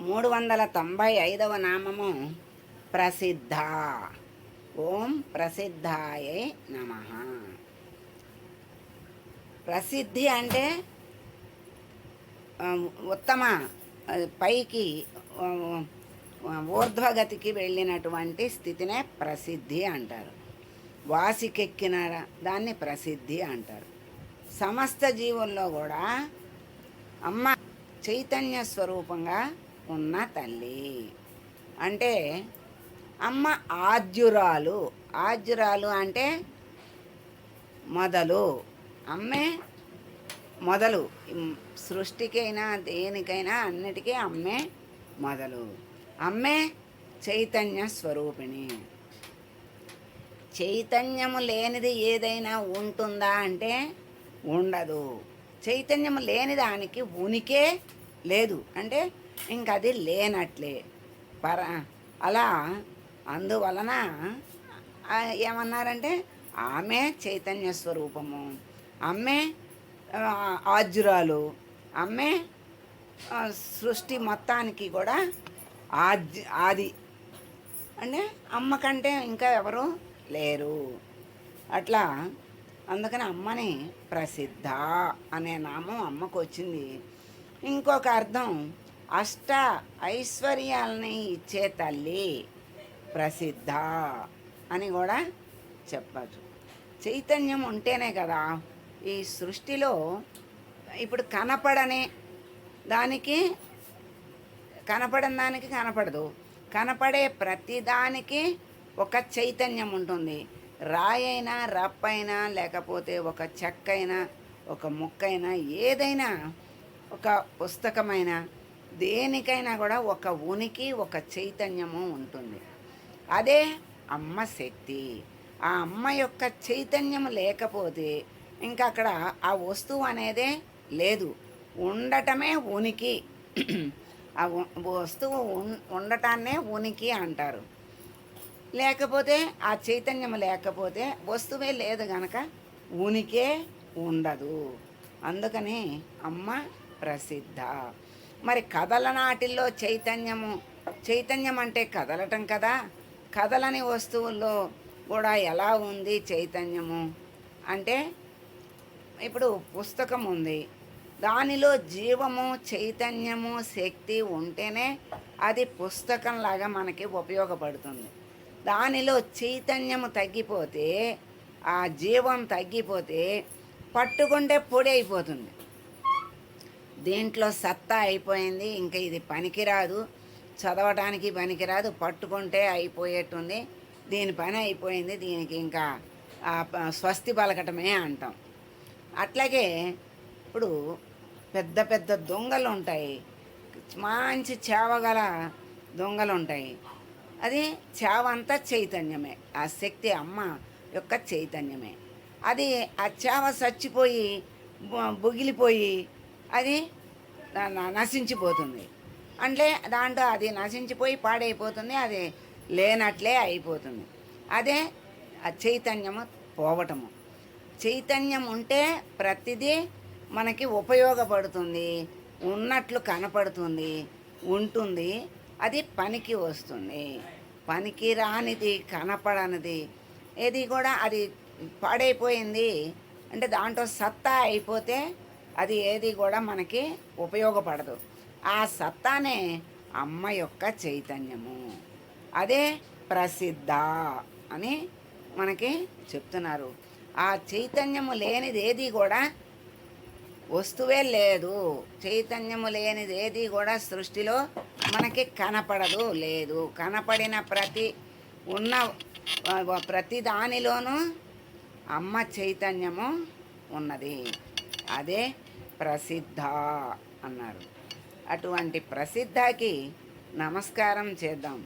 మూడు వందల తొంభై ఐదవ నామము ప్రసిద్ధ. ఓం ప్రసిద్ధాయే నమ. ప్రసిద్ధి అంటే ఉత్తమ పైకి ఊర్ధ్వగతికి వెళ్ళినటువంటి స్థితినే ప్రసిద్ధి అంటారు. వాసికెక్కిన దాన్ని ప్రసిద్ధి అంటారు. సమస్త జీవుల్లో కూడా అమ్మ చైతన్య స్వరూపంగా ఉన్న తల్లి. అంటే అమ్మ ఆద్యురాలు. ఆద్యురాలు అంటే మొదలు. అమ్మే మొదలు. సృష్టికైనా దేనికైనా అన్నిటికీ అమ్మే మొదలు. అమ్మే చైతన్య స్వరూపిణి. చైతన్యము లేనిది ఏదైనా ఉంటుందా అంటే ఉండదు. చైతన్యము లేని దానికి ఉనికే లేదు. అంటే ఇంక అది లేనట్లే. పర అలా అందువలన ఏమన్నారంటే ఆమె చైతన్య స్వరూపము. అమ్మే ఆ, ఆజ్యురాలు. అమ్మే సృష్టి మొత్తానికి కూడా ఆజ్ ఆది. అంటే అమ్మ కంటే ఇంకా ఎవరు లేరు. అట్లా అందుకని అమ్మని ప్రసిద్ధ అనే నామం అమ్మకు వచ్చింది. ఇంకొక అర్థం. అష్ట ఐశ్వర్యాలని ఇచ్చే తల్లి ప్రసిద్ధ అని కూడా చెప్పచ్చు. చైతన్యం ఉంటేనే కదా ఈ సృష్టిలో ఇప్పుడు కనపడనే దానికి కనపడని దానికి కనపడదు. కనపడే ప్రతిదానికి ఒక చైతన్యం ఉంటుంది. రాయైనా రప్పైనా లేకపోతే ఒక చెక్కైనా ఒక ముక్కైనా ఏదైనా ఒక పుస్తకమైన దేనికైనా కూడా ఒక ఉనికి ఒక చైతన్యము ఉంటుంది. అదే అమ్మ శక్తి. ఆ అమ్మ యొక్క చైతన్యం లేకపోతే ఇంకా అక్కడ ఆ వస్తువు అనేదే లేదు. ఉండటమే ఉనికి. ఆ వస్తువు ఉండటాన్నే ఉనికి అంటారు. లేకపోతే ఆ చైతన్యం లేకపోతే వస్తువే లేదు గనక ఉనికే ఉండదు. అందుకని అమ్మ ప్రసిద్ధ. మరి కథల నాటిల్లో చైతన్యము చైతన్యం అంటే కదలటం కదా? కదలని వస్తువుల్లో కూడా ఎలా ఉంది చైతన్యము? అంటే ఇప్పుడు పుస్తకం ఉంది. దానిలో జీవము చైతన్యము శక్తి ఉంటేనే అది పుస్తకంలాగా మనకి ఉపయోగపడుతుంది. దానిలో చైతన్యము తగ్గిపోతే ఆ జీవం తగ్గిపోతే పట్టుకుంటే పొడి అయిపోతుంది. దీంట్లో సత్తా అయిపోయింది ఇంకా ఇది పనికిరాదు. చదవటానికి పనికిరాదు పట్టుకుంటే అయిపోయేట్టుంది. దీని పని అయిపోయింది దీనికి ఇంకా ఆ స్వస్తి పలకటమే అంటాం. అట్లాగే ఇప్పుడు పెద్ద పెద్ద దొంగలు ఉంటాయి మంచి చేవగల దొంగలు ఉంటాయి అది చేవ అంతా చైతన్యమే. ఆ శక్తి అమ్మ యొక్క చైతన్యమే. అది ఆ చేవ చచ్చిపోయి బొగిలిపోయి బుగిలిపోయి అది నశించిపోతుంది. అంటే దాంట్లో అది నశించిపోయి పాడైపోతుంది అది లేనట్లే అయిపోతుంది. అదే ఆ చైతన్యము పోవటము. చైతన్యం ఉంటే ప్రతిదీ మనకి ఉపయోగపడుతుంది ఉన్నట్లు కనపడుతుంది ఉంటుంది. అది పనికి వస్తుంది. పనికి రానిది కనపడనిది. ఏది కూడా అది పాడైపోయింది. అంటే దాంట్లో సత్తా అయిపోతే అది ఏది కూడా మనకి ఉపయోగపడదు. ఆ సత్తానే అమ్మ యొక్క చైతన్యము. అదే ప్రసిద్ధ అని మనకి చెప్తున్నారు. ఆ చైతన్యము లేనిది ఏది కూడా వస్తువే లేదు. చైతన్యము లేనిది ఏది కూడా సృష్టిలో మనకి కనపడదు లేదు. కనపడిన ప్రతి ఉన్న ప్రతి దానిలోనూ అమ్మ చైతన్యము ఉన్నది. అదే ప్రసిద్ధ అన్నారు. అటువంటి ప్రసిద్ధకి నమస్కారం చేద్దాం.